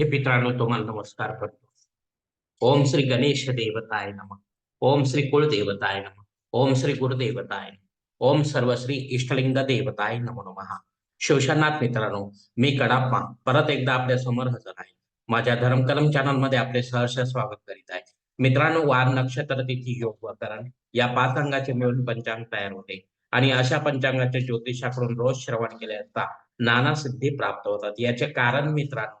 हे मित्रांनो तुम्हाला नमस्कार करतो. ओम श्री गणेश देवताय नम. ओम श्री कुलदेवताय नम. ओम श्री गुरुदेवताय ओम सर्वश्री इष्टलिंग देवताय नमो नमः. शिवशनाथ मित्रांनो मी कडाप्पा परत एकदा आपल्यासमोर हजर आहे. माझ्या धर्मकलम चॅनलमध्ये आपले सहर्ष स्वागत करीत आहे. मित्रांनो वार नक्षत्र तिथी योग वकरण करण या पाच अंगाचे मिळून पंचांग तयार होते. आणि अशा पंचांगाचे ज्योतिषाकडून रोज श्रवण केले असता नाना सिद्धी प्राप्त होतात. याचे कारण मित्रांनो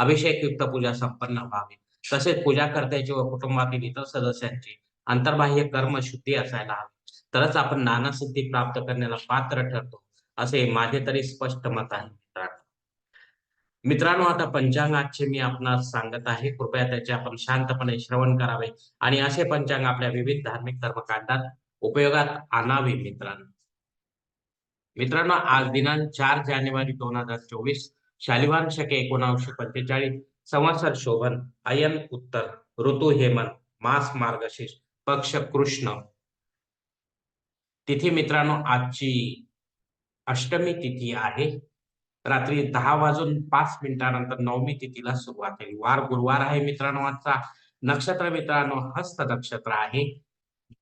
अभिषेक युक्त पूजा संपन्न व्हावी. तसेच पूजा करत्याची व कुटुंबातील इतर सदस्यांची अंतर्बाह्य कर्म शुद्धी असायला हवी. तरच आपण नाना सिद्धी प्राप्त करण्याला पात्र ठरतो असे माझे तरी स्पष्ट मत आहे मित्रांनो. मित्रांनो आता पंचांगाचे मी आपणास सांगत आहे. कृपया त्याचे आपण शांतपणे श्रवण करावे आणि असे पंचांग आपल्या विविध धार्मिक कर्मकांडात उपयोगात आणावे मित्रांनो. मित्रांनो आज दिनांक चार जानेवारी दोन हजार चोवीस शालिवान शके एकोणाशे पंचेचाळीस. संवत्सर शोभन अयन उत्तर ऋतू हेमन मास मार्गशीर्ष पक्ष कृष्ण. तिथी मित्रांनो आजची अष्टमी तिथी आहे. रात्री दहा वाजून पाच मिनिटानंतर नवमी तिथीला सुरुवात होईल. वार गुरुवार आहे मित्रांनो आजचा. नक्षत्र मित्रांनो हस्त नक्षत्र आहे.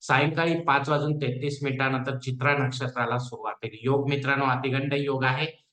सायंकाळी पाच वाजून तेहतीस मिनिटानंतर चित्रा नक्षत्राला सुरुवात होईल. योग मित्रांनो अतिगंड योग आहे.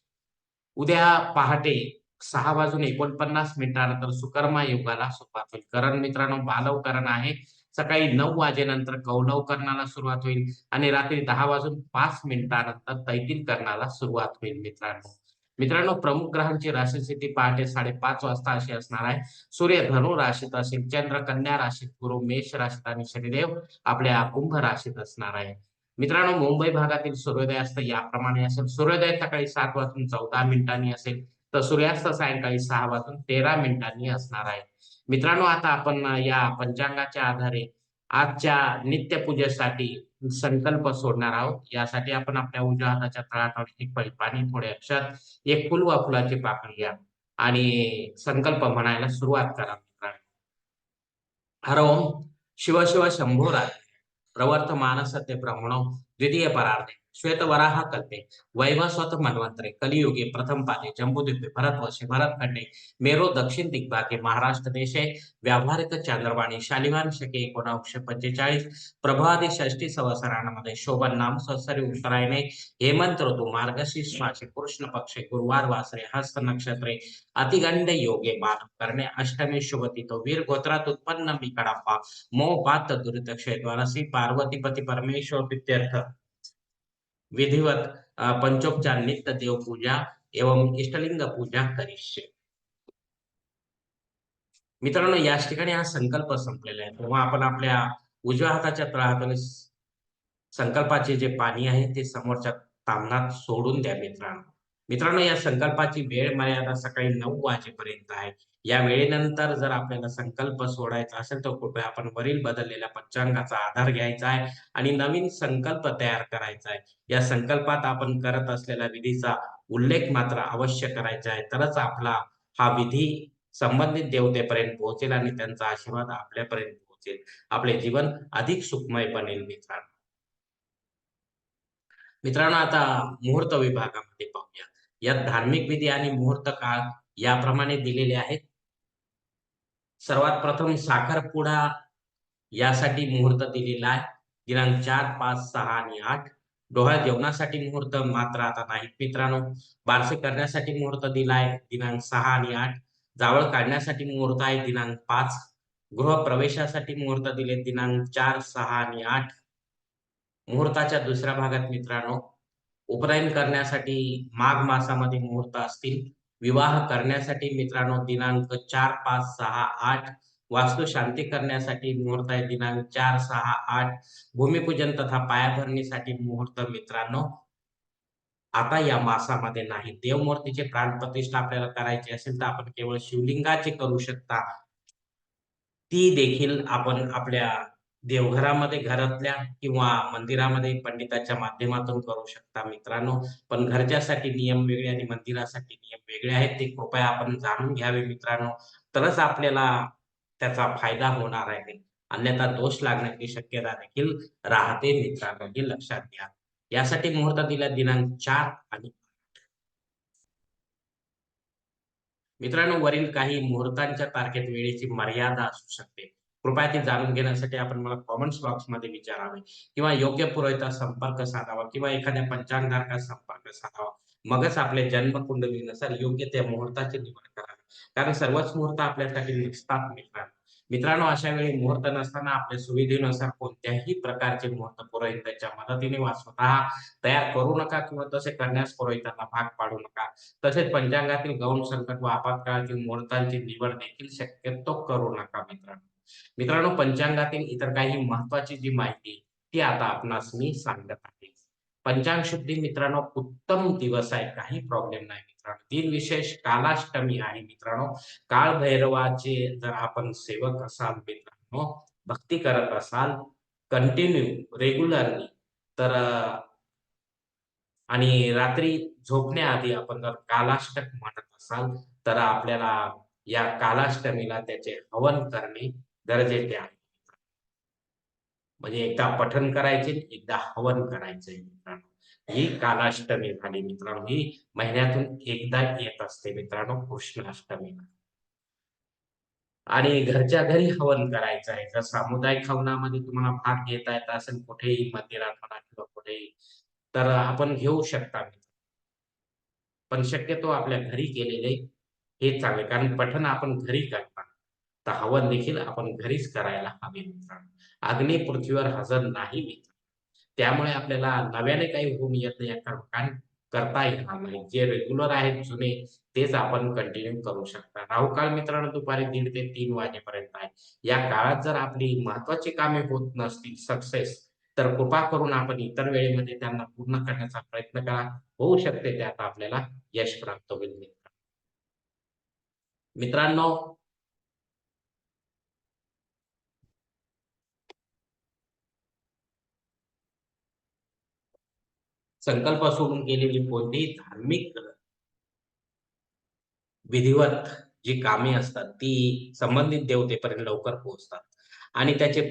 उद्या पहाटे सहा वाजून एकोणपन्नास मिनिटानंतर सुकर्मा युगाला सुरुवात होईल. करण मित्रांनो बालव करण आहे. सकाळी नऊ वाजेनंतर कौलव करणाला सुरुवात होईल आणि रात्री दहा वाजून पाच मिनिटानंतर तैतील करणाला सुरुवात होईल मित्रांनो. मित्रांनो प्रमुख ग्रहांची राशी स्थिती पहाटे साडेपाच वाजता अशी असणार आहे. सूर्य धनु राशीत असेल चंद्र कन्या राशीत गुरु मेष राशीत आणि शनिदेव आपल्या कुंभ राशीत असणार आहे. मित्रांनो मुंबई भागातील सूर्योदय असतं. याप्रमाणे असेल. सूर्योदय सकाळी सात वाजून चौदा मिनिटांनी असेल तर सूर्यास्त सायंकाळी सहा वाजून तेरा मिनिटांनी असणार आहे. मित्रांनो आता आपण या पंचांगाच्या आधारे आजच्या नित्यपूजेसाठी संकल्प सोडणार आहोत. यासाठी आपण आपल्या उजव्या हाताच्या तळाटावर एक पाणी थोडे अक्षर एक फुल व फुलाची पाकळी घ्या आणि संकल्प म्हणायला सुरुवात करा मित्रांनो. हर ओम. शिव शिव शंभो પ્રવર્તમાન સત્ય બ્રહ્મણો દ્વિતીય પરાર્થે श्वेत वराह कल्पे वैवस्वत मन्वंतरे कलियुगे प्रथम पादे जम्बुद्वीपे भरतवर्षे भरतखंडे मेरो दक्षिण दिग्भागे महाराष्ट्र देशे व्यावहारिक चांद्रवाणी शालिवान शके एकोणावीसशे पंचेचाळीस प्रभादी षष्टी संवसरांमध्ये शोभन नाम संवत्सरी उत्तरायणे हेमंत ऋतू मार्गशीर्ष मासे कृष्ण पक्षे गुरुवार वासरे हस्त नक्षत्रे अतिगंड योगे मानव करणे अष्टमी शुभती तो वीर गोत्रात उत्पन्न मी कडाप्पा मो पात दुरित क्षेद्वारा पार्वतीपती परमेश्वर प्रित्यर्थ विधिवत पंचोपचार नित्य देव पूजा एवं इष्टलिंग पूजा करिष्य. मित्रांनो याच ठिकाणी हा संकल्प संपलेला आहे. तेव्हा आपण आपल्या उजव्या हाताच्या तळहाताने संकल्पाचे जे पाणी आहे ते समोरच्या तांबणात सोडून द्या मित्रांनो. मित्रांनो या संकल्पाची वेळ मर्यादा सकाळी नऊ वाजेपर्यंत आहे. या वेळेनंतर जर आपल्याला संकल्प सोडायचा असेल तर कृपया आपण वरील बदललेल्या पंचांगाचा आधार घ्यायचा आहे आणि नवीन संकल्प तयार करायचा आहे. या संकल्पात आपण करत असलेल्या विधीचा उल्लेख मात्र अवश्य करायचा आहे. तरच आपला हा विधी संबंधित देवतेपर्यंत पोहोचेल आणि त्यांचा आशीर्वाद आपल्यापर्यंत पोहोचेल. आपले जीवन अधिक सुखमय बनेल मित्रांनो. मित्रांनो आता मुहूर्त विभागामध्ये यात धार्मिक विधी आणि मुहूर्त काळ याप्रमाणे दिलेले आहेत. सर्वात प्रथम साखरपुडा यासाठी मुहूर्त दिलेला आहे. दिनांक चार पाच सहा आणि आठ. डोहाळ जेवणासाठी मुहूर्त मात्र आता नाहीत मित्रांनो. बारसे करण्यासाठी मुहूर्त दिलाय दिनांक सहा आणि आठ. जावळ काढण्यासाठी मुहूर्त आहे दिनांक पाच. गृहप्रवेशासाठी मुहूर्त दिले दिनांक चार सहा आणि आठ. मुहूर्ताच्या दुसऱ्या भागात मित्रांनो उपनयन करण्यासाठी माघ मासामध्ये मुहूर्त असतील. विवाह करण्यासाठी मित्रांनो दिनांक चार पाच सहा आठ. वास्तू शांती करण्यासाठी मुहूर्त आहे दिनांक चार सहा आठ. भूमिपूजन तथा पायाभरणीसाठी मुहूर्त मित्रांनो. आता या मासामध्ये नाही. देवमूर्तीचे प्राणप्रतिष्ठा आपल्याला करायची असेल तर आपण केवळ शिवलिंगाचे करू शकता. ती देखील आपण आपल्या देवघरामध्ये घरातल्या किंवा मंदिरामध्ये पंडिताच्या माध्यमातून करू शकता मित्रांनो. पण घरच्यासाठी नियम वेगळे आणि मंदिरासाठी नियम वेगळे आहेत ते कृपया आपण जाणून घ्यावे मित्रांनो. तरच आपल्याला त्याचा फायदा होणार आहे. अन्यथा दोष लागण्याची शक्यता देखील राहते मित्रांनो हे लक्षात घ्या. यासाठी मुहूर्त दिला दिनांक चार आणि मित्रांनो वरील काही मुहूर्तांच्या तारखेत वेळेची मर्यादा असू शकते. कृपया ते जाणून घेण्यासाठी आपण मला कॉमेंट्स बॉक्समध्ये विचारावे. किंवा योग्य पुरोहिता संपर्क साधावा किंवा एखाद्या पंचांगधारकात संपर्क साधावा. मगच आपल्या जन्मकुंडलीनुसार योग्य त्या मुहूर्ताची निवड करावी. कारण सर्वच मुहूर्त आपल्यासाठी नसतात मित्रांनो मित्रांनो अशा वेळी मुहूर्त नसताना आपल्या सुविधेनुसार कोणत्याही प्रकारचे मुहूर्त पुरोहितांच्या मदतीने वा स्वतः तयार करू नका किंवा तसे करण्यास पुरोहितांना भाग पाडू नका. तसेच पंचांगातील गौण संकट व आपत्काळातील मुहूर्तांची निवड देखील शक्यतो करू नका मित्रांनो. मित्रांनो पंचांगातील इतर काही महत्वाची जी माहिती ती आता आपणास मी सांगत आहे. पंचांग शुद्धी मित्रांनो उत्तम दिवस आहे काही प्रॉब्लेम नाही मित्रांनो. दिन विशेष कालाष्टमी आहे मित्रांनो. काळ भैरवाचे जर आपण सेवक असाल मित्रांनो भक्ती करत असाल कंटिन्यू रेग्युलरली तर आणि रात्री झोपण्याआधी आपण जर कालाष्टक म्हणत असाल तर आपल्याला या कालाष्टमीला त्याचे हवन करणे गरजेचे आहे. म्हणजे एकदा पठन करायचे एकदा हवन करायचे मित्रांनो. ही कालाष्टमी झाली मित्रांनो. ही महिन्यातून एकदा येत असते मित्रांनो कृष्णाष्टमी. आणि घरच्या घरी हवन करायचं आहे. जर सामुदायिक हवनामध्ये तुम्हाला भाग घेता येत असेल कुठेही मंदिरात म्हणा किंवा कुठेही तर आपण घेऊ शकता. पण शक्यतो आपल्या घरी केलेले हे चांगले. कारण पठन आपण घरी करता. तर हवन देखील आपण घरीच करायला हवे मित्रांनो. अग्नी पृथ्वीवर हजर नाही मित्र त्यामुळे आपल्याला नव्याने काही होम येत नाही कारण करता येणार नाही. जे रेग्युलर आहेत जुने तेच आपण कंटिन्यू करू शकता. राहुकाळ मित्रांनो दुपारी दीड ते तीन वाजेपर्यंत आहे. या काळात जर आपली महत्वाची कामे होत नसतील सक्सेस तर कृपा करून आपण इतर वेळेमध्ये त्यांना पूर्ण करण्याचा प्रयत्न करा. होऊ शकते त्यात आपल्याला यश प्राप्त होईल मित्रांनो संकल्प सोडून केलेली कोणतीही धार्मिक विधिवत जी कामे असतात ती संबंधित देवतेपर्यंत लवकर पोहोचतात. आणि त्याचे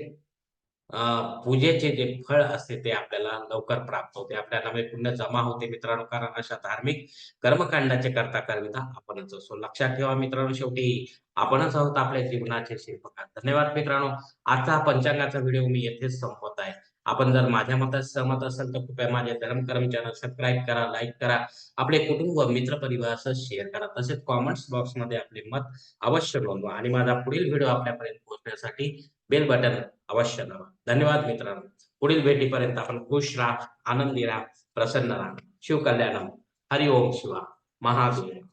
पूजेचे जे फळ असते ते आपल्याला लवकर प्राप्त होते. आपल्याला म्हणजे पुण्य जमा होते मित्रांनो कारण अशा धार्मिक कर्मकांडाचे करता करविता आपणच असो लक्षात ठेवा मित्रांनो शेवटी आपणच आहोत आपल्या जीवनाचे शिल्पकार. धन्यवाद मित्रांनो. आजचा पंचांगाचा व्हिडिओ मी येथेच संपवत आहे. आपण जर माझ्या मतात सहमत असाल तर कृपया माझ्या धर्मकर्म चॅनल सबस्क्राईब करा लाईक करा. आपले कुटुंब मित्र परिवार शेअर करा. तसेच कॉमेंट्स बॉक्समध्ये आपले मत अवश्य नोंदवा आणि माझा पुढील व्हिडिओ आपल्यापर्यंत पोहोचण्यासाठी बेल बटन अवश्य दाबा. धन्यवाद मित्रांनो. पुढील भेटीपर्यंत आपण खुश राहा आनंदी राहा प्रसन्न राहा. शिवकल्याणम हरिओम शिवा. महादेव